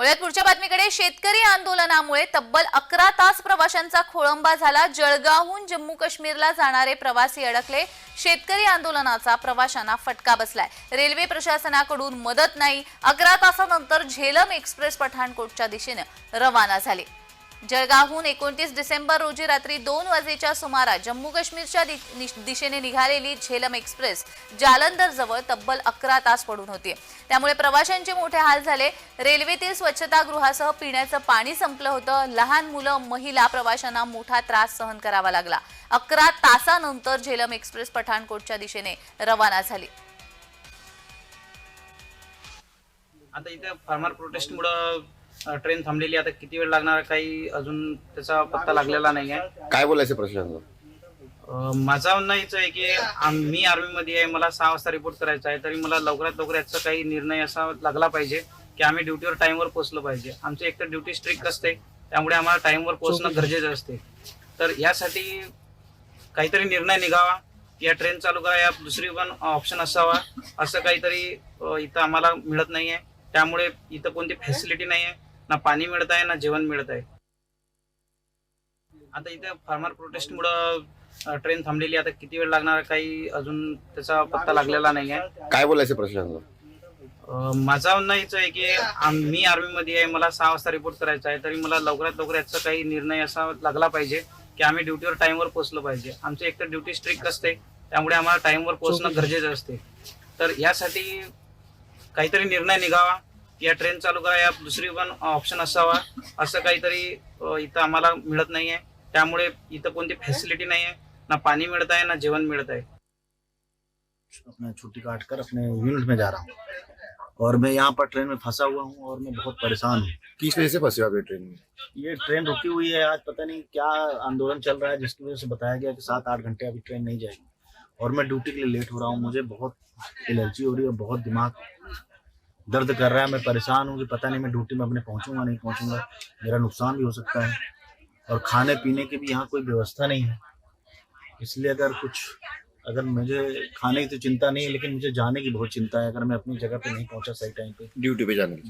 वळूयात पुढच्या बातमीकडे शेतकरी आंदोलनामुळे तब्बल अकरा तास प्रवाशांचा खोळंबा झाला. जळगावहून जम्मू काश्मीरला जाणारे प्रवासी अडकले. शेतकरी आंदोलनाचा प्रवाशांना फटका बसलाय. रेल्वे प्रशासनाकडून मदत नाही. अकरा तासानंतर झेलम एक्सप्रेस पठाणकोटच्या दिशेनं रवाना झाली. जळगावहून एकोणतीस डिसेंबर रोजी रात्री दोन वाजेच्या सुमारास जम्मू काश्मीरच्या दिशेने निघालेली झेलम एक्सप्रेस जालंधर जवळ तब्बल अकरा तास पडून होती. त्यामुळे प्रवाशांचे मोठे हाल झाले. रेल्वेतील स्वच्छतागृहासह पिण्याचं पाणी संपलं होतं. लहान मुलं महिला प्रवाशांना मोठा त्रास सहन करावा लागला. अकरा तासानंतर झेलम एक्सप्रेस पठाणकोटच्या दिशेने रवाना झाली. आता इथे फार्मर प्रोटेस्टमुळं ट्रेन थांबलेली आहे. आता किती वेळ लागणार काही अजून त्याचा पत्ता लागलेला नाही आहे. काय बोलायचं प्रशासन अ, माझं म्हणणं हेच आहे की आम- मी आर्मीमध्ये आहे. मला सहा वाजता रिपोर्ट करायचा आहे. तरी मला लवकरात लवकर याचा काही निर्णय असा लागला पाहिजे की आम्ही ड्युटीवर टाईमवर पोहोचलो पाहिजे. आमची एकतर ड्युटी स्ट्रिक्ट असते. त्यामुळे आम्हाला टाईमवर पोहोचणं गरजेचं असते. तर यासाठी काहीतरी निर्णय निघावा. या ट्रेन चालू करा. या दुसरी पण ऑप्शन असावा. असं काहीतरी अ, इथं आम्हाला मिळत नाहीये. त्यामुळे इथं कोणती फॅसिलिटी नाही आहे ना पाणी मिळत आहे ना जेवण मिळत आहे आता इथे फार्मर प्रोटेस्टमुळं अ, ट्रेन थांबलेली. आता किती वेळ लागणार काही अजून त्याचा पत्ता लागलेला नाही आहे काय बोलायचं प्रशासन अ, माझं म्हणणं हेच आहे की मी आर्मीमध्ये आहे मला सहा वाजता रिपोर्ट करायचा आहे तरी मला लवकरात लवकर याचा काही निर्णय असा लागला पाहिजे की आम्ही ड्युटीवर टाईमवर पोहोचलो पाहिजे. आमची एकतर ड्युटी स्ट्रिक्ट असते त्यामुळे आम्हाला टाईमवर पोहोचणं गरजेचं असते. तर यासाठी काहीतरी निर्णय निघावा. या ट्रेन चालू करा या दुसरी पण ऑप्शन असावा असं काहीतरी इथं आम्हाला मिळत नाहीये. त्यामुळे इथं कोणती फॅसिलिटी नाही आहे ना पाणी मिळत आहे ना जेवण मिळत आहे अपना छुट्टी काट कर अपने यूनिट में जा रहा हूँ। और मैं यहाँ पर ट्रेन में फंसा हुआ हूँ और मैं बहुत परेशान हूँ। किस वजह से फंसे हो आप ट्रेन में? ये ट्रेन रुकी हुई है आज पता नहीं क्या आंदोलन चल रहा है जिसकी वजह से बताया गया कि सात आठ घंटे अभी ट्रेन नहीं जाएगी। और मैं ड्यूटी के लिए लेट हो रहा हूँ मुझे बहुत एलर्जी हो रही है बहुत दिमाग दर्द कर रहा है, मैं परेशान हूँ कि पता नहीं मैं ड्यूटी में अपने पहुंचूँगा, नहीं पहुंचूँगा। मेरा नुकसान भी हो सकता है। और खाने पीने की भी यहाँ कोई व्यवस्था नहीं है। इसलिए अगर कुछ, अगर मुझे खाने की तो चिंता नहीं है, लेकिन मुझे जाने की बहुत चिंता है, अगर मैं अपनी जगह पे नहीं पहुँचा सही टाइम पे। ड्यूटी पे जाने की